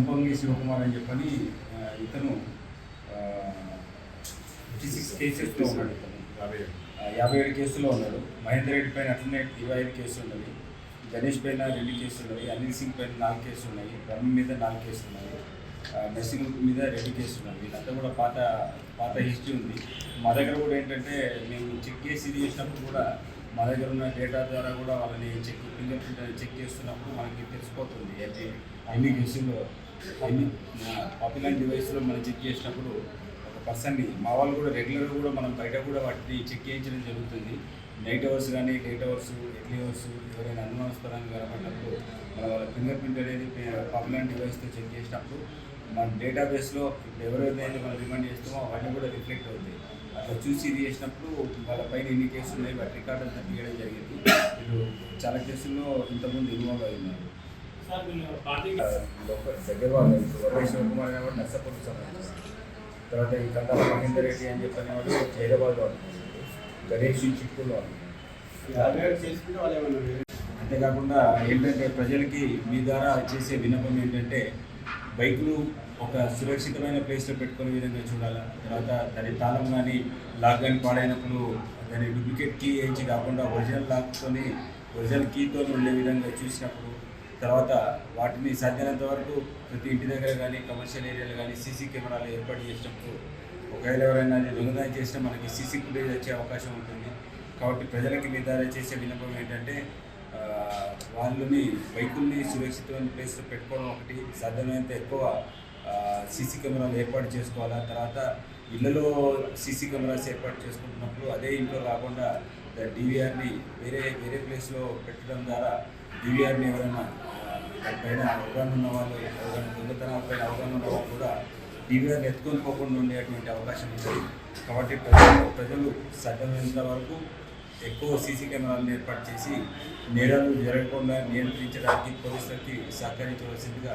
శివకుమార్ అని చెప్పని ఇతను ఫిఫ్టీ సిక్స్ కేసెస్లో ఉన్నాడు ఆ, యాభై ఏడు కేసులో ఉన్నాడు. మహేందర్ రెడ్డి పైన అట్లనే ఇరవై ఐదు కేసులు ఉన్నది గణేష్ పైన రెండు కేసులు ఉన్నాయి. అనిల్ సింగ్ పైన నాలుగు కేసులు ఉన్నాయి. రవి మీద నాలుగు కేసులు ఉన్నాయి. నర్సింగ్ మీద రెండు కేసులు ఉన్నాయి. వీళ్ళంతా కూడా పాత పాత హిస్టరీ ఉంది. మా దగ్గర కూడా ఏంటంటే మేము చెక్ చేసి ఇది చేసినప్పుడు కూడా మా దగ్గర ఉన్న డేటా ద్వారా కూడా వాళ్ళని చెక్ ఫింగర్ ప్రింట్ చెక్ చేస్తున్నప్పుడు మనకి తెలిసిపోతుంది. అయితే ఎన్ని కేసుల్లో ఎన్ని పాపులర్ డివైస్లో మనం చెక్ చేసినప్పుడు ఒక పర్సన్ని మా వాళ్ళు కూడా రెగ్యులర్గా కూడా మనం బయట కూడా వాటిని చెక్ చేయించడం జరుగుతుంది. నైట్ అవర్స్ కానీ డేట్ అవర్స్ ఎర్లీ అవర్స్ ఎవరైనా అనుమానాస్పదంగా కనబడినప్పుడు మన వాళ్ళ ఫింగర్ ప్రింట్ అనేది పాపులర్ డివైస్తో చెక్ చేసినప్పుడు మన డేటాబేస్లో ఇప్పుడు ఎవరైతే మనం రిమైండ్ చేస్తామో అవన్నీ కూడా రిఫ్లెక్ట్ అవుతాయి అట్లా చూసి ఇది చేసినప్పుడు వాళ్ళ పైన ఎన్ని కేసులు ఉన్నాయి వాటి రికార్డు అంతా తీయడం జరిగింది. వీళ్ళు చాలా కేసుల్లో ఇంతకుముందు ఇన్వాల్వ్ అయి ఉన్నారు. వీళ్ళు దగ్గర వాళ్ళు శివకుమార్ నర్సపూర్కి సంబంధించి తర్వాత ఈ కందాల మహేందర్ రెడ్డి అని చెప్పిన వాడు హైదరాబాద్ వాడు గణేష్ చేసుకుంటే వాళ్ళు అంతేకాకుండా ఏంటంటే ప్రజలకి మీ ద్వారా చేసే విన్నపం ఏంటంటే బైకులు ఒక సురక్షితమైన ప్లేస్లో పెట్టుకునే విధంగా చూడాలా? తర్వాత దాని తాళం కానీ లాక్ కానీ పాడైనప్పుడు దాని డూప్లికేట్ కీ వేయించి కాకుండా ఒరిజినల్ లాక్తోని ఒరిజినల్ కీతో ఉండే విధంగా చూసినప్పుడు తర్వాత వాటిని సాధ్యమైనంత వరకు ప్రతి ఇంటి దగ్గర కానీ కమర్షియల్ ఏరియాలు కానీ సీసీ కెమెరాలు ఏర్పాటు చేసినప్పుడు ఒకవేళ ఎవరైనా అది దొంగతనం చేసినా మనకి సీసీ ఫుటేజ్ వచ్చే అవకాశం ఉంటుంది. కాబట్టి ప్రజలకి నిర్ధారణ చేసే విన్నపం ఏంటంటే వాళ్ళని బైకుల్ని సురక్షితమైన ప్లేస్లో పెట్టుకోవడం ఒకటి సాధ్యమైనంత ఎక్కువ సీసీ కెమెరాలు ఏర్పాటు చేసుకోవాలా? తర్వాత ఇళ్ళలో సీసీ కెమెరాస్ ఏర్పాటు చేసుకుంటున్నప్పుడు అదే ఇంట్లో కాకుండా డివిఆర్ని వేరే వేరే ప్లేస్లో పెట్టడం ద్వారా డివిఆర్ని ఎవరైనా పైన అవగాహన ఉన్న వాళ్ళు అవగాహన దొంగతనాలపైన అవగాహన ఉన్న వాళ్ళు కూడా డివిఆర్ని ఎత్తుకొని పోకుండా ఉండేటువంటి అవకాశం ఉంది. కాబట్టి ప్రజలు ప్రజలు సాధ్యమైనంత వరకు ఎక్కువ సీసీ కెమెరాలను ఏర్పాటు చేసి నేరాలు జరగకుండా నియంత్రించడానికి పోలీసులకి సహకరించవలసిందిగా